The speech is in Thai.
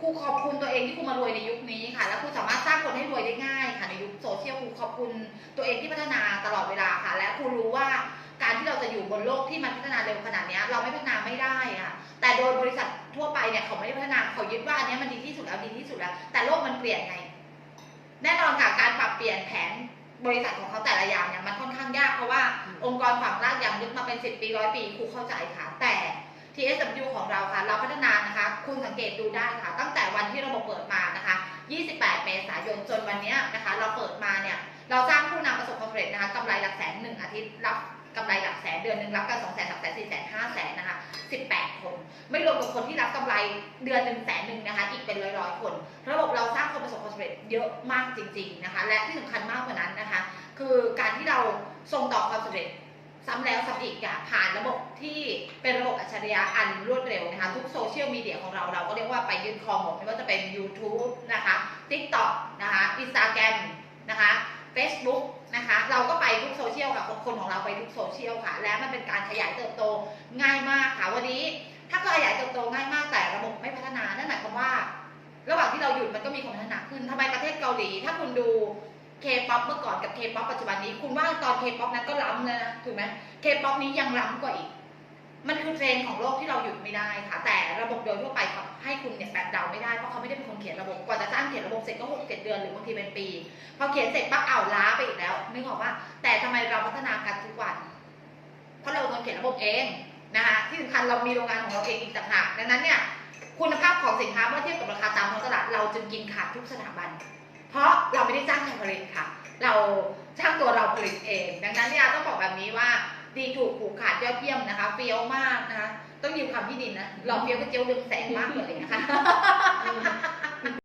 ครูขอบคุณตัวเองที่ครูมารวยในยุคนี้ค่ะ แล้วครูสามารถสร้างคนให้รวยได้ง่ายค่ะในยุคโซเชียลครูขอบคุณตัวเองที่พัฒนาตลอดเวลาค่ะ และครูรู้ว่าการที่เราจะอยู่บนโลกที่มันพัฒนาเร็วขนาดนี้เราไม่พัฒนาไม่ได้อะแต่โดยบริษัททั่วไปเนี่ยเขาไม่ได้พัฒนาเขายึดว่าอันนี้มันดีที่สุดแล้วดีที่สุดแล้ว แต่โลกมันเปลี่ยนไง แน่นอนค่ะการปรับเปลี่ยนแผนบริษัทของเขาแต่ละอย่างเนี่ยมันค่อนข้างยากเพราะว่าองค์กรฝังรากอย่างลึกมาเป็น10ปีร้อยปีครูเข้าใจค่ะแต่ TSW ของเราค่ะเราพัฒนา คุณสังเกตดูได้ค่ะ ตั้งแต่วันที่ระบบเปิดมานะคะ 28 เมษายนจนวันนี้นะคะ เราเปิดมาเนี่ย เราสร้างผู้นำประสบความสำเร็จนะคะกำไรหลักแสนหนึ่งอาทิตย์รับกำไรหลักแสนเดือนหนึ่งรับกันสองแสนสามแสนสี่แสนห้าแสนนะคะ18คน ไม่รวมกับคนที่รับกำไรเดือนหนึ่งแสนหนึ่งนะคะ อีกเป็นร้อยร้อยๆคน ระบบเราสร้างคนประสบความสำเร็จเยอะมากจริง ๆนะคะ และที่สำคัญมากกว่านั้นนะคะ คือการที่เราส่งต่อความสำเร็จ ซ้ำแล้วซ้ำอีกอะผ่านระบบที่เป็นระบบอัจฉริยะอันรวดเร็วนะคะ ทุกโซเชียลมีเดียของเราเราก็เรียกว่าไปยึดครองหมดไม่ว่าจะเป็น YouTube นะคะ TikTok นะคะ Instagram นะคะ Facebook นะคะเราก็ไปทุกโซเชียลค่ะคนของเราไปทุกโซเชียลค่ะ และมันเป็นการขยายเติบโตง่ายมากค่ะวันนี้ถ้าก็ขยายเติบโตง่ายมากแต่ระบบไม่พัฒนานั่นหมายความว่า ระหว่างที่เราหยุดมันก็มีความพัฒนาขึ้นทำไมประเทศเกาหลี ถ้าคุณดู เคป๊อปเมื่อก่อนกับเคป๊อปปัจจุบันนี้ คุณว่าตอนเคป๊อปนั้นก็ล้ำเลยนะถูกไหมเคป๊อปนี้ยังล้ำกว่าอีก มันคือเทรนของโลกที่เราหยุดไม่ได้ค่ะ แต่ระบบโดยทั่วไปเขาให้คุณเนี่ยแบบเดาไม่ได้ เพราะเขาไม่ได้เป็นคนเขียนระบบ กว่าจะสร้างเขียนระบบเสร็จก็หกเจ็ดเดือนหรือบางทีเป็นปี พอเขียนเสร็จปั๊บเอาล้าไปอีกแล้วนึกออกว่า แต่ทำไมเราพัฒนากันทุกวัน เพราะเราเป็นคนเขียนระบบเองนะคะที่สำคัญเรามีโรงงานของเราเองอีกต่างหากดังนั้นเนี่ยคุณภาพของสินค้าเมื่อเทียบกับราคาตามท้องตลาดเราจึงกินขาดทุกสถาบัน เพราะเราไม่ได้จ้างใครผลิตค่ะ เราจ้างตัวเราผลิตเอง ดังนั้นเนี่ยต้องบอกแบบนี้ว่าดีถูกผูกขาดยอดเยี่ยมนะคะเฟี้ยวมากนะคะต้องยืมคำพี่ดินนะหล่อเฟี้ยวก็เจียวเรืองแสงมากเลยนะคะ